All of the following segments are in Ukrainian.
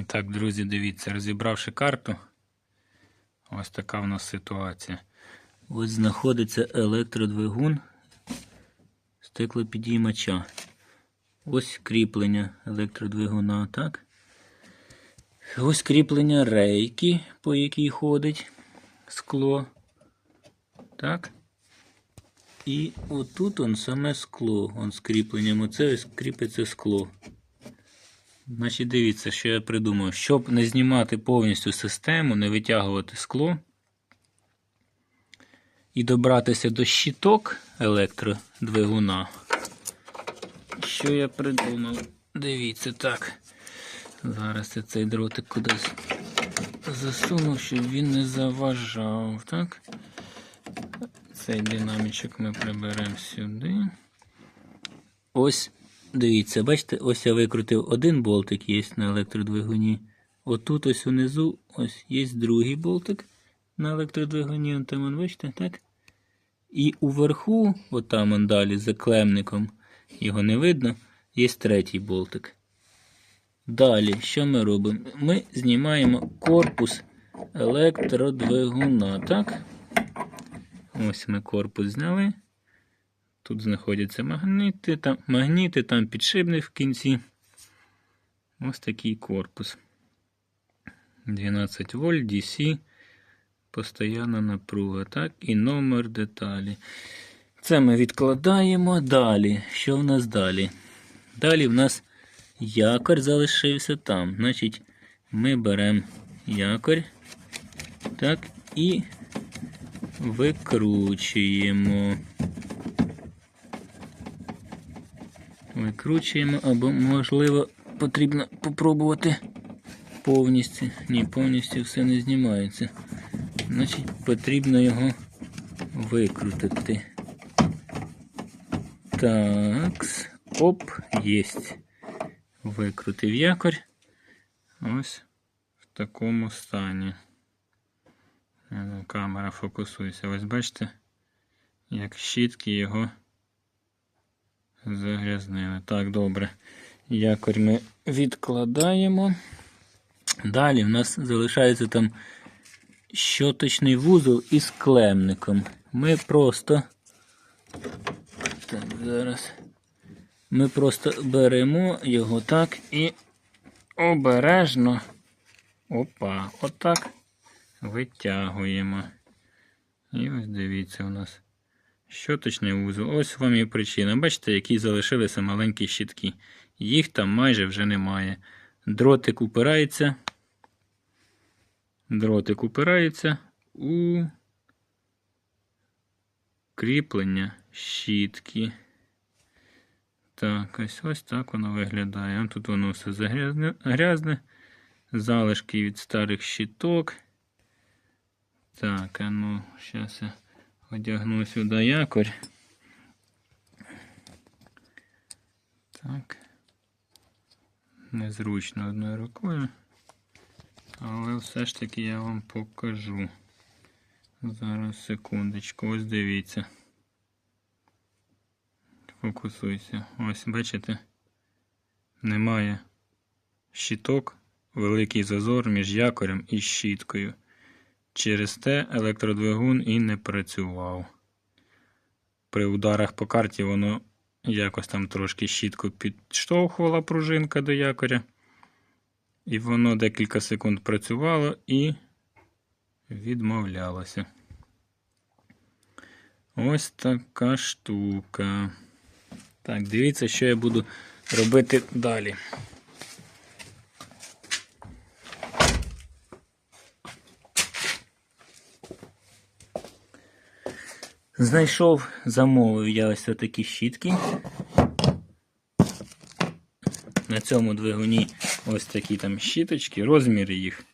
І так, друзі, дивіться, розібравши карту, ось така в нас ситуація. Ось знаходиться електродвигун стеклопідіймача. Ось кріплення електродвигуна, так? Ось кріплення рейки, по якій ходить скло. Так? І отут он саме скло. Он з кріпленням. Оце ось кріпиться скло. Значить, дивіться, що я придумав. Щоб не знімати повністю систему, не витягувати скло і добратися до щиток електродвигуна. Що я придумав? Дивіться так. Зараз я цей дротик кудись засуну, щоб він не заважав. Так? Цей динамічок ми приберемо сюди. Ось, дивіться, бачите, ось я викрутив один болтик є на електродвигуні. Отут ось унизу ось є другий болтик на електродвигуні. Там, он, бачите, так? І уверху, отам он далі, за клемником, його не видно, є третій болтик. Далі, що ми робимо? Ми знімаємо корпус електродвигуна, так? Ось ми корпус зняли. Тут знаходяться магніти, там, магніти, там підшипник в кінці. Ось такий корпус. 12 вольт DC. Постоянна напруга. Так, і номер деталі. Це ми відкладаємо далі. Що в нас далі? Далі в нас якорь залишився там. Значить, ми беремо якорь. Так, і викручуємо. Викручуємо, або, можливо, потрібно попробувати повністю. Ні, повністю все не знімається. Значить, потрібно його викрутити. Так, оп, єсть. Викрутив якорь. Ось в такому стані. Е, Камера фокусується. Ось бачите, як щітки його загрязнили. Так, добре. Якорь ми відкладаємо. Далі в нас залишається там щоточний вузол із клемником. Ми просто. Так, зараз. Ми просто беремо його так і обережно. Опа, отак витягуємо. І ось дивіться у нас. Щоточний вузол. Ось вам і причина. Бачите, які залишилися маленькі щітки. Їх там майже вже немає. Дротик упирається. Дротик упирається у кріплення щітки. Так, ось ось так воно виглядає. Тут воно все загрязне, грязне. Залишки від старих щиток. Так, а ну, зараз я одягну сюди якорь. Так. Незручно одною рукою. Але все ж таки я вам покажу. Зараз секундочку, ось дивіться. Фокусуйся. Ось, бачите? Немає щиток, великий зазор між якорем і щіткою. Через те електродвигун і не працював. При ударах по карті воно якось там трошки щітку підштовхувала пружинка до якоря. І воно декілька секунд працювало і відмовлялося. Ось така штука. Так, дивіться, що я буду робити далі. Знайшов, замовив я ось такі щітки. На цьому двигуні ось такі там щіточки, розміри їх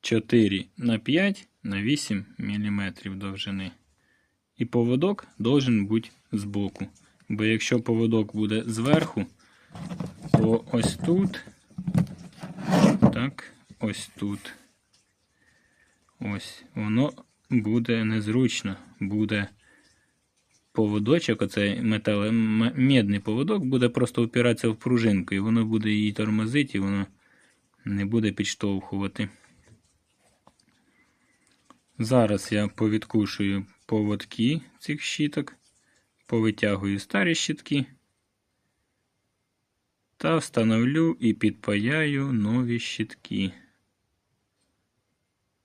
4 на 5 на 8 мм довжини. І поводок должен бути збоку. Бо якщо поводок буде зверху, то ось тут, так, ось тут, ось, воно буде незручно, буде поводочок, оцей метал, медний поводок, буде просто впиратися в пружинку, і воно буде її тормозити, і воно не буде підштовхувати. Зараз я повідкушую поводки цих щіток, повитягую старі щітки та встановлю і підпаяю нові щітки.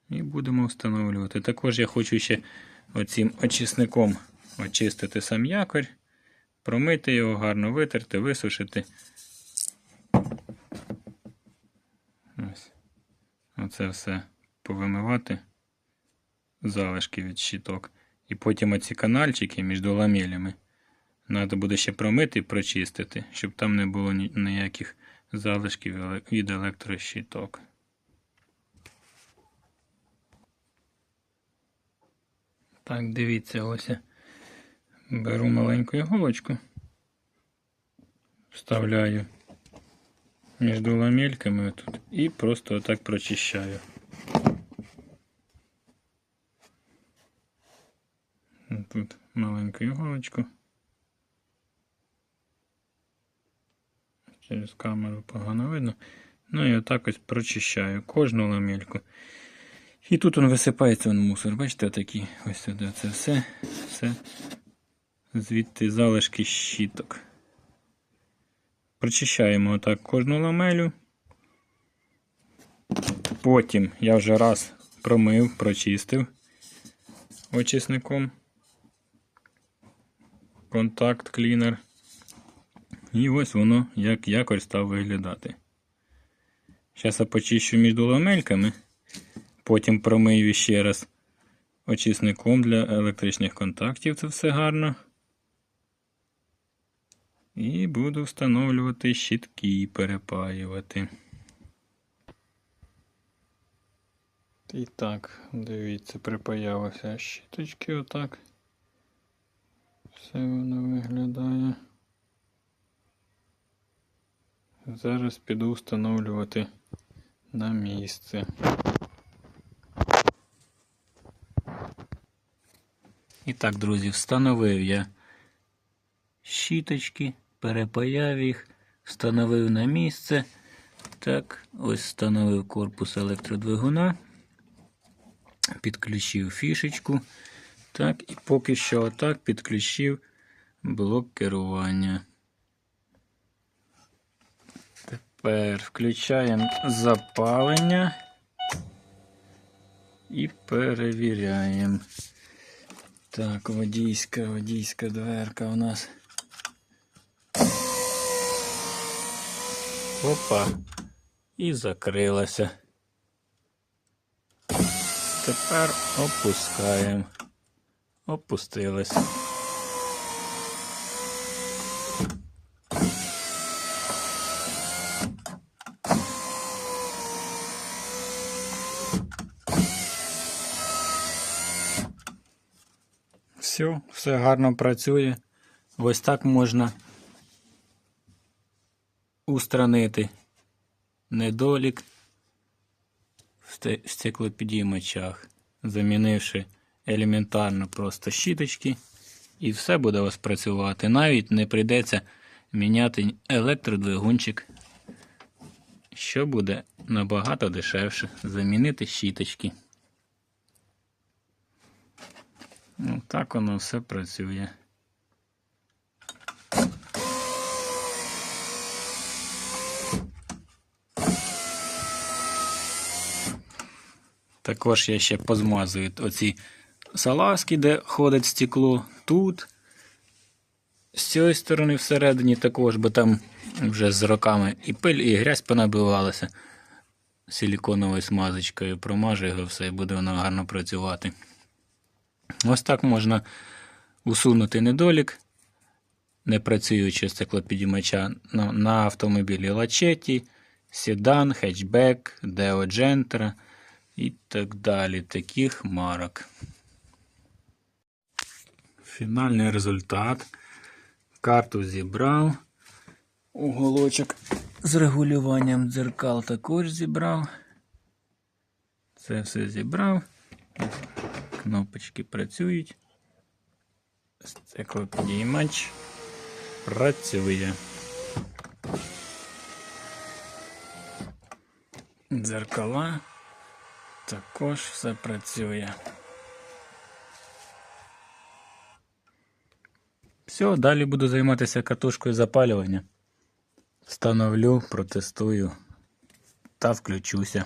І будемо встановлювати. Також я хочу ще оцим очисником очистити сам якорь, промити його, гарно витерти, висушити. Ось. Оце все повимивати, залишки від щиток. І потім оці канальчики між ламелями треба буде ще промити і прочистити, щоб там не було ніяких залишків від електрощиток. Так, дивіться, ось я беру маленьку іголочку, вставляю між ламельками тут і просто отак прочищаю. Тут маленьку іголочку. Через камеру погано видно. Ну і отак ось прочищаю кожну ламельку. І тут він висипається він мусор. Бачите, отакий ось сюди. Це все, все звідти залишки щіток. Прочищаємо отак кожну ламелю. Потім я вже раз промив, прочистив очисником. Контакт клінер. І ось воно як якось став виглядати. Зараз я почищу між ламельками. Потім промию ще раз очисником для електричних контактів. Це все гарно. І буду встановлювати щітки і перепаювати. І так, дивіться, припаялися щіточки отак. Все воно виглядає. Зараз піду встановлювати на місце. І так, друзі, встановив я щіточки, перепаяв їх, встановив на місце. Так, ось встановив корпус електродвигуна, підключив фішечку. Так, і поки що отак підключив блок керування. Тепер включаємо запалення і перевіряємо. Так, водійська, водійська дверка у нас. Опа. І закрилася. Тепер опускаємо. Опустилась. Все, все гарно працює. Ось так можна устранити недолік в сте- стеклопідіймачах, замінивши елементарно просто щіточки, і все буде у вас працювати. Навіть не прийдеться міняти електродвигунчик, що буде набагато дешевше замінити щіточки. Ну, так воно все працює. Також я ще позмазую оці салазки, де ходить стекло. Тут. З цієї сторони всередині також, бо там вже з роками і пиль, і грязь понабивалася. Силіконовою смазочкою промажу його все і буде воно гарно працювати. Ось так можна усунути недолік, не працюючи стеклопідіймача на, на автомобілі Лачеті, Седан, хетчбек, Део Джентра і так далі. Таких марок. Фінальний результат. Карту зібрав. Уголочок з регулюванням дзеркал також зібрав. Це все зібрав. Кнопочки працюють. Стеклопідіймач працює. Дзеркала. Також все працює. Все, далі буду займатися катушкою запалювання. Встановлю, протестую та включуся.